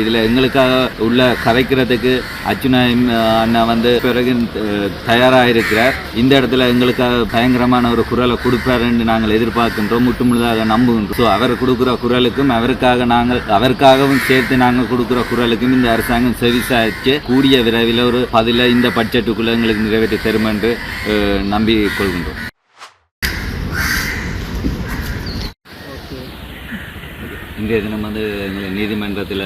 இதில் எங்களுக்காக உள்ள கதைக்கிறதுக்கு அர்ச்சுனா அண்ணா வந்து பிறகு தயாராக இருக்கிறார் இந்த இடத்துல எங்களுக்காக பயங்கரமான ஒரு குரலை கொடுப்பாருன்னு நாங்கள் எதிர்பார்க்கின்றோம் முற்றுமுழுதாக நம்புகின்றோம். ஸோ அவர் கொடுக்குற குரலுக்கும் அவருக்காக நாங்கள் அவருக்காகவும் சேர்த்து நாங்கள் கொடுக்குற குரலுக்கும் இந்த அரசாங்கம் செவிசாய்ச்சு கூடிய விரைவில் ஒரு பதில இந்த பட்ஜெட்டுக்குள்ளே எங்களுக்கு நிறைவேற்றி தரும் என்று நம்பி கொள்கின்றோம் இன்றைய தினம் வந்து எங்களை நீதிமன்றத்தில்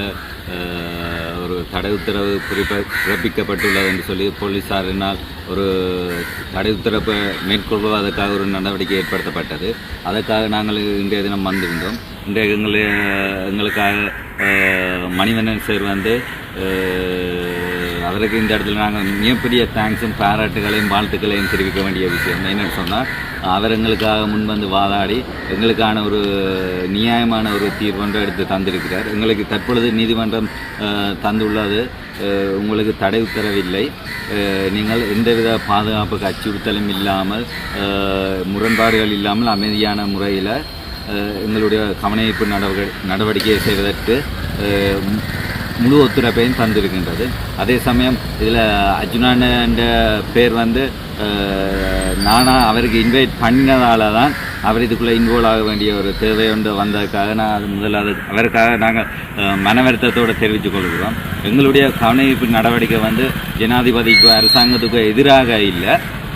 ஒரு தடை உத்தரவு குறிப்பாக பிறப்பிக்கப்பட்டுள்ளது என்று சொல்லி போலீஸாரினால் ஒரு தடை உத்தரவை மேற்கொள்வதற்காக ஒரு நடவடிக்கை ஏற்படுத்தப்பட்டது. அதற்காக நாங்கள் இன்றைய தினம் வந்திருந்தோம். இன்றைய எங்களை எங்களுக்காக மணிவண்ணன் சார் வந்து அதற்கு இந்த இடத்துல நாங்கள் மிகப்பெரிய தேங்க்ஸும் பாராட்டுகளையும் வாழ்த்துக்களையும் தெரிவிக்க வேண்டிய விஷயம். என்னென்னு சொன்னால் அவர் எங்களுக்காக முன் வந்து வாதாடி எங்களுக்கான ஒரு நியாயமான ஒரு தீர்வொன்றை எடுத்து தந்திருக்கிறார். எங்களுக்கு தற்பொழுது நீதிமன்றம் தந்துள்ளது. உங்களுக்கு தடை உத்தரவில்லை. நீங்கள் எந்தவித பாதுகாப்புக்கு அச்சுறுத்தலும் இல்லாமல் முரண்பாடுகள் இல்லாமல் அமைதியான முறையில் எங்களுடைய கவனிப்பு நடவடிக்கை நடவடிக்கையை செய்வதற்கு முழு ஒத்துழைப்பையும் தந்திருக்கின்றது. அதே சமயம் இதில் அர்ஜுனான் என்ற பேர் வந்து நானாக அவருக்கு இன்வைட் பண்ணினதால தான் அவர் இதுக்குள்ளே இன்வால்வ் ஆக வேண்டிய ஒரு தேவை ஒன்று வந்ததுக்காக நான் அது முதலாவது அவருக்காக நாங்கள் மனவருத்தத்தோடு மன வருத்தத்தோடு தெரிவித்துக் கொள்கிறோம். எங்களுடைய கவனிப்பு நடவடிக்கை வந்து ஜனாதிபதிக்கு அரசாங்கத்துக்கு எதிராக இல்லை.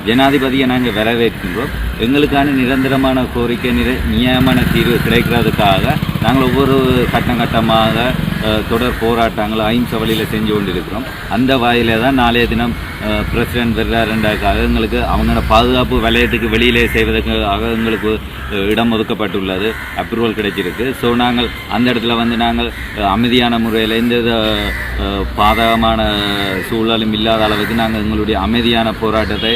ஜனாதிபதியை நாங்கள் வரவேற்கின்றோம். எங்களுக்கான நிரந்தரமான கோரிக்கை நிர நியமன தீர்வு கிடைக்கிறதுக்காக நாங்கள் ஒவ்வொரு கட்டம் கட்டமாக தொடர் போராட்டங்கள் அஹிம்ச வழியில் செஞ்சு கொண்டிருக்கிறோம். அந்த வாயிலே தான் நாளைய தினம் பிரசிடென்ட் வர்றாருன்றதுக்காக எங்களுக்கு அவங்களோட பாதுகாப்பு வலயத்துக்கு வெளியிலே செய்வதற்காக எங்களுக்கு இடம் ஒதுக்கப்பட்டுள்ளது அப்ரூவல் கிடைச்சிருக்கு ஸோ நாங்கள் அந்த இடத்துல வந்து நாங்கள் அமைதியான முறையில் எந்த பாதகமான சூழலும் இல்லாத அளவுக்கு நாங்கள் எங்களுடைய அமைதியான போராட்டத்தை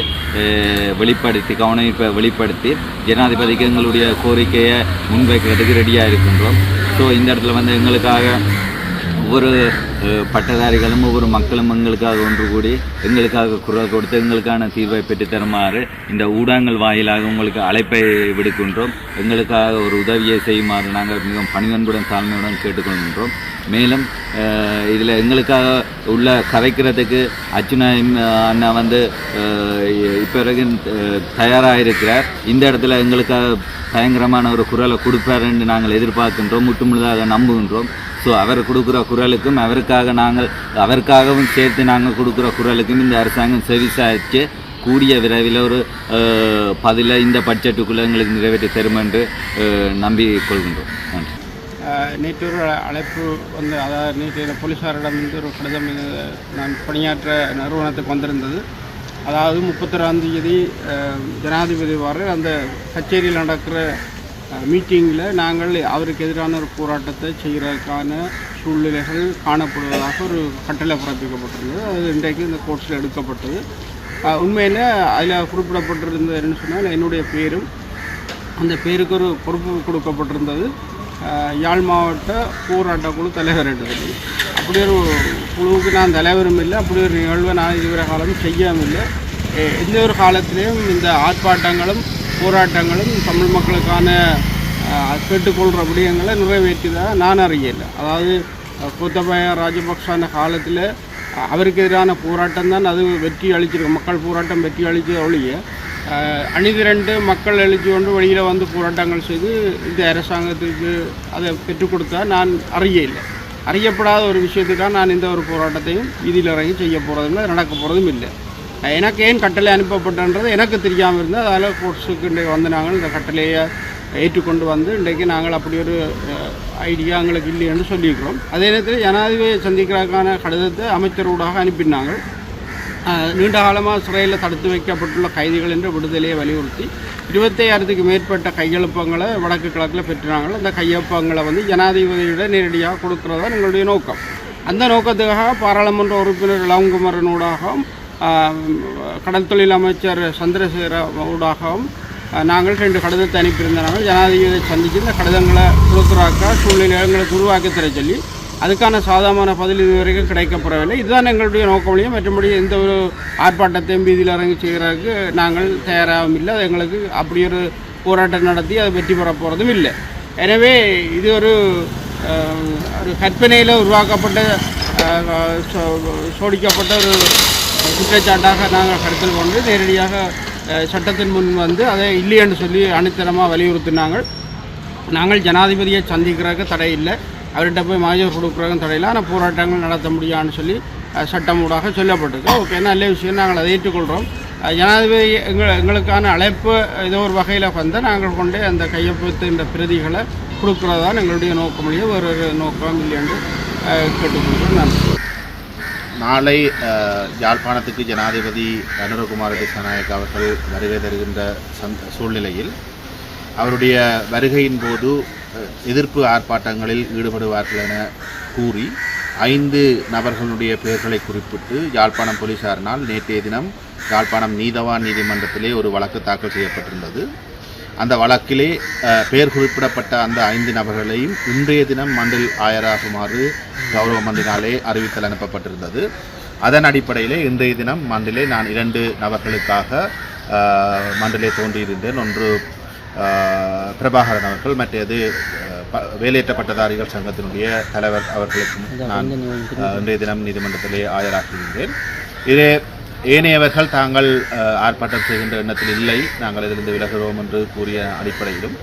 வெளிப்படுத்தி கவனிப்பை வெளிப்படுத்தி ஜனாதிபதிக்கு எங்களுடைய கோரிக்கையை முன்வைக்கிறதுக்கு ரெடியாக இருக்கின்றோம் ஸோ இந்த இடத்துல வந்து எங்களுக்காக ஒவ்வொரு பட்டதாரிகளும் ஒவ்வொரு மக்களும் எங்களுக்காக ஒன்று கூடி எங்களுக்காக குரல் கொடுத்து எங்களுக்கான தீர்வை பெற்று தருமாறு இந்த ஊடகங்கள் வாயிலாக உங்களுக்கு அழைப்பை விடுக்கின்றோம். எங்களுக்காக ஒரு உதவியை செய்யுமாறு நாங்கள் மிகவும் பணிவன்புடன் தாழ்மையுடன் கேட்டுக்கொள்கின்றோம். மேலும் இதில் எங்களுக்காக உள்ள கதைக்கிறதுக்கு அர்ச்சுனா அண்ணா வந்து இப்போ வரைக்கும் தயாராக இருக்கிறார் இந்த இடத்துல எங்களுக்காக பயங்கரமான ஒரு குரலை கொடுப்பாருன்னு நாங்கள் எதிர்பார்க்கின்றோம். முற்றுமுழுதாக நம்புகின்றோம். ஸோ அவர் கொடுக்குற குரலுக்கும் அவருக்காக நாங்கள் அவருக்காகவும் சேர்த்து நாங்கள் கொடுக்குற குரலுக்கும் இந்த அரசாங்கம் செவிசாய்ச்சு கூடிய விரைவில் ஒரு பதில இந்த பட்ஜெட்டுக்குள்ளே எங்களுக்கு நிறைவேற்றி தரும் என்று நம்பி கொள்கின்றோம் நன்றி. நேற்று ஒரு அழைப்பு வந்து அதாவது நேற்று போலீஸாரிடம் வந்து ஒரு கடிதம் நான் பணியாற்ற நிறுவனத்துக்கு வந்திருந்தது. அதாவது முப்பத்தொராம் தேதி ஜனாதிபதி வர அந்த கச்சேரியில் நடக்கிற மீட்டிங்கில் நாங்கள் அவருக்கு எதிரான ஒரு போராட்டத்தை செய்கிறதுக்கான சூழ்நிலைகள் காணப்படுவதாக ஒரு கட்டளை பிறப்பிக்கப்பட்டிருந்தது. அது இன்றைக்கு இந்த கோர்ட்ஸில் எடுக்கப்பட்டது. உண்மையில் அதில் குறிப்பிடப்பட்டிருந்தது சொன்னால் என்னுடைய பேரும் அந்த பேருக்கு ஒரு பொறுப்பு கொடுக்கப்பட்டிருந்தது. யாழ் மாவட்ட போராட்ட குழு தலைவர் என்று அப்படி ஒரு குழுவுக்கு நான் தலைவரும் இல்லை அப்படி ஒரு நிகழ்வை நான் இதுவரை காலம் செய்யாமல் இல்லை. எந்த ஒரு காலத்திலையும் இந்த ஆர்ப்பாட்டங்களும் போராட்டங்களும் தமிழ் மக்களுக்கான கேட்டுக்கொள்கிற விடயங்களை நிறைவேற்றியதாக நான் அறியலை. அதாவது அஹ், கோத்தபய ராஜபக்சான காலத்தில் அவருக்கு எதிரான போராட்டம் தான் அது வெற்றி அளிச்சிருக்கு. மக்கள் போராட்டம் வெற்றி அளிச்சது ஒழிய அணிதிரண்டு மக்கள் எழுச்சி கொண்டு வெளியில் வந்து போராட்டங்கள் செய்து இந்த அரசாங்கத்துக்கு அதை பெற்றுக் கொடுத்தா நான் அறிய இல்லை அறியப்படாத ஒரு விஷயத்துக்காக நான் இந்த ஒரு போராட்டத்தையும் இதில் இறங்கி செய்ய போகிறதும் இல்லை நடக்க போகிறதும் இல்லை. எனக்கு ஏன் கட்டளை அனுப்பப்பட்டன்றது எனக்கு தெரியாமல் இருந்தது அதால் கோர்ட்ஸுக்கு இன்றைக்கு வந்து நாங்கள் இந்த கட்டளையை ஏற்றுக்கொண்டு வந்து இன்றைக்கு நாங்கள் அப்படி ஒரு ஐடியா எங்களுக்கு இல்லை என்று சொல்லியிருக்கிறோம். அதே நேரத்தில் ஜனாதிபதியை சந்திக்கிறதுக்கான கடிதத்தை அமைச்சரோடாக அனுப்பினாங்க நீண்ட காலமாக சிறையில் தடுத்து வைக்கப்பட்டுள்ள கைதிகள் என்று விடுதலையை வலியுறுத்தி இருபத்தையாயிரத்துக்கு மேற்பட்ட கையெழுப்பங்களை வடக்கு கிழக்கில் பெற்றாங்க அந்த கையொப்பங்களை வந்து ஜனாதிபதியிட நேரடியாக கொடுக்கறது தான் எங்களுடைய நோக்கம். அந்த நோக்கத்துக்காக பாராளுமன்ற உறுப்பினர் இளங்குமரனூடாகவும் கடல் தொழில் அமைச்சர் சந்திரசேகர ஊடாகவும் நாங்கள் ரெண்டு கடிதத்தை அனுப்பியிருந்தாங்க ஜனாதிபதியை சந்தித்து இந்த கடிதங்களை கொடுக்குறாக்கா சூழ்நிலை எங்களுக்கு உருவாக்கி தர சொல்லி அதுக்கான சாதகமான பதில் இதுவரைக்கும் கிடைக்கப்படவில்லை இதுதான் எங்களுடைய நோக்கமொழியும் மற்றபடி எந்த ஒரு ஆர்ப்பாட்டத்தையும் வீதியில் இறங்கி செய்கிறதுக்கு நாங்கள் தயாராகவும் இல்லை. அது எங்களுக்கு அப்படி ஒரு போராட்டம் நடத்தி அதை வெற்றி பெற போகிறதும் இல்லை. எனவே இது ஒரு ஒரு கற்பனையில் உருவாக்கப்பட்ட சோடிக்கப்பட்ட ஒரு குற்றச்சாட்டாக நாங்கள் கருத்தில் கொண்டு நேரடியாக சட்டத்தின் முன் வந்து அதை இல்லை என்று சொல்லி அணித்தரமாக வலியுறுத்தினாங்க. நாங்கள் ஜனாதிபதியை சந்திக்கிறதுக்கு தடை இல்லை. அவர்கிட்ட போய் மாஜர் கொடுக்குறதுக்கும் தடை இல்லை. ஆனால் போராட்டங்கள் நடத்த முடியாதுன்னு சொல்லி சட்டம் ஊடாக சொல்லப்பட்டிருக்கு ஓகே நல்ல விஷயம் நாங்கள் அதை ஏற்றுக்கொள்கிறோம் ஜனாதிபதி எங்கள் எங்களுக்கான அழைப்பு ஏதோ ஒரு வகையில் வந்து நாங்கள் கொண்டு அந்த கையொப்பத்தின் பிரதிகளை கொடுக்குறது தான் எங்களுடைய நோக்கமொழியே வேறு ஒரு நோக்கம் இல்லை என்று நாளை யாழ்ப்பாணத்துக்கு ஜனாதிபதி அனுரகுமார திசாநாயக் அவர்கள் வருகை தருகின்ற சந்த சூழ்நிலையில் அவருடைய வருகையின் போது எதிர்ப்பு ஆர்ப்பாட்டங்களில் ஈடுபடுவார்கள் என கூறி ஐந்து நபர்களுடைய பெயர்களை குறிப்பிட்டு யாழ்ப்பாணம் போலீசாரினால் நேற்றைய தினம் யாழ்ப்பாணம் நீதவான் நீதிமன்றத்திலே ஒரு வழக்கு தாக்கல் செய்யப்பட்டிருந்தது. அந்த வழக்கிலே பெயர் குறிப்பிடப்பட்ட அந்த ஐந்து நபர்களையும் இன்றைய தினம் மண்டில் ஆயராகுமாறு கௌரவ மன்றினாலே அறிவித்தல் அனுப்பப்பட்டிருந்தது. அதன் அடிப்படையிலே இன்றைய தினம் மண்டிலே நான் இரண்டு நபர்களுக்காக மண்டிலே தோன்றியிருந்தேன். ஒன்று பிரபாகரன் அவர்கள் மற்றது அஹ், ப- வேலையற்ற பட்டதாரிகள் சங்கத்தினுடைய தலைவர் அவர்களுக்கும் நான் இன்றைய தினம் நீதிமன்றத்திலே ஆஜராகியிருந்தேன் இதே ஏனையவர்கள் தாங்கள் ஆர்ப்பாட்டம் செய்கின்ற எண்ணத்தில் இல்லை. நாங்கள் இதிலிருந்து விலகிறோம் என்று கூறிய அடிப்படையிலும்.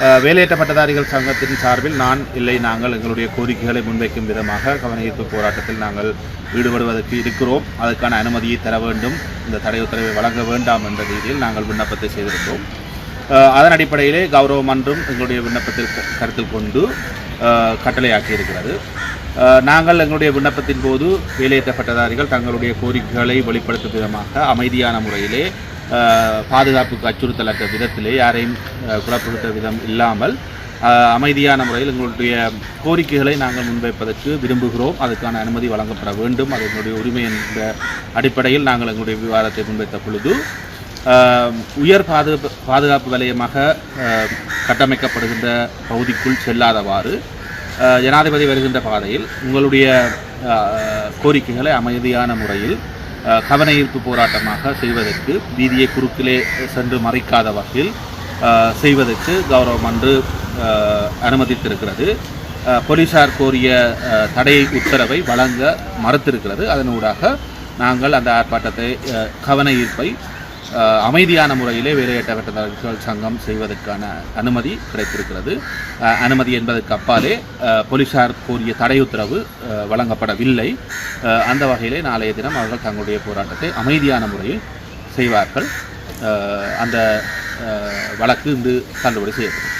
அஹ், வேலையற்ற பட்டதாரிகள் சங்கத்தின் சார்பில் நான் இல்லை. நாங்கள் எங்களுடைய கோரிக்கைகளை முன்வைக்கும் விதமாக கவனஈர்ப்பு போராட்டத்தில் நாங்கள் ஈடுபடுவதற்கு இருக்கிறோம். அதற்கான அனுமதியை தர வேண்டும். இந்த தடை உத்தரவை வழங்க வேண்டாம் என்ற ரீதியில் நாங்கள் விண்ணப்பத்தை செய்திருந்தோம் அதன் அடிப்படையிலே கௌரவ மன்றம் எங்களுடைய விண்ணப்பத்தில் கருத்தில் கொண்டு கட்டளையாக்கி இருக்கிறது நாங்கள் எங்களுடைய விண்ணப்பத்தின் போது வேலையற்ற பட்டதாரிகள் தங்களுடைய கோரிக்கைகளை வெளிப்படுத்தும் விதமாக அமைதியான முறையிலே பாதுகாப்புக்கு அச்சுறுத்தலற்ற விதத்திலே யாரையும் அஹ், விதம் இல்லாமல் அமைதியான முறையில் எங்களுடைய கோரிக்கைகளை நாங்கள் முன்வைப்பதற்கு விரும்புகிறோம். அதுக்கான அனுமதி வழங்கப்பட வேண்டும். அது எங்களுடைய உரிமை என்ற அடிப்படையில் நாங்கள் எங்களுடைய விவாதத்தை முன்வைத்த பொழுது உயர் பாதுகாப்பு பாதுகாப்பு வலயமாக கட்டமைக்கப்படுகின்ற பகுதிக்குள் செல்லாதவாறு ஜனாதிபதி வருகின்ற பாதையில் உங்களுடைய கோரிக்கைகளை அமைதியான முறையில் கவன ஈர்ப்பு போராட்டமாக செய்வதற்கு வீதியை குறுக்கிலே சென்று மறைக்காத வகையில் செய்வதற்கு கௌரவம் அன்று அனுமதித்திருக்கிறது. போலீஸார் போலீசார் கோரிய தடை உத்தரவை வழங்க மறுத்திருக்கிறது. அதனூடாக நாங்கள் அந்த ஆர்ப்பாட்டத்தை கவன ஈர்ப்பை அமைதியான முறையிலே வேலையற்ற வெட்டதாரிகள் சங்கம் செய்வதற்கான அனுமதி கிடைத்திருக்கிறது. அனுமதி என்பதற்கு அப்பாலே போலீசார் கோரிய தடை உத்தரவு வழங்கப்படவில்லை. அந்த வகையிலே நாளைய தினம் அவர்கள் தங்களுடைய போராட்டத்தை அமைதியான முறையில் செய்வார்கள். அந்த வழக்கு இன்று தள்ளுபடி செய்யப்படும்.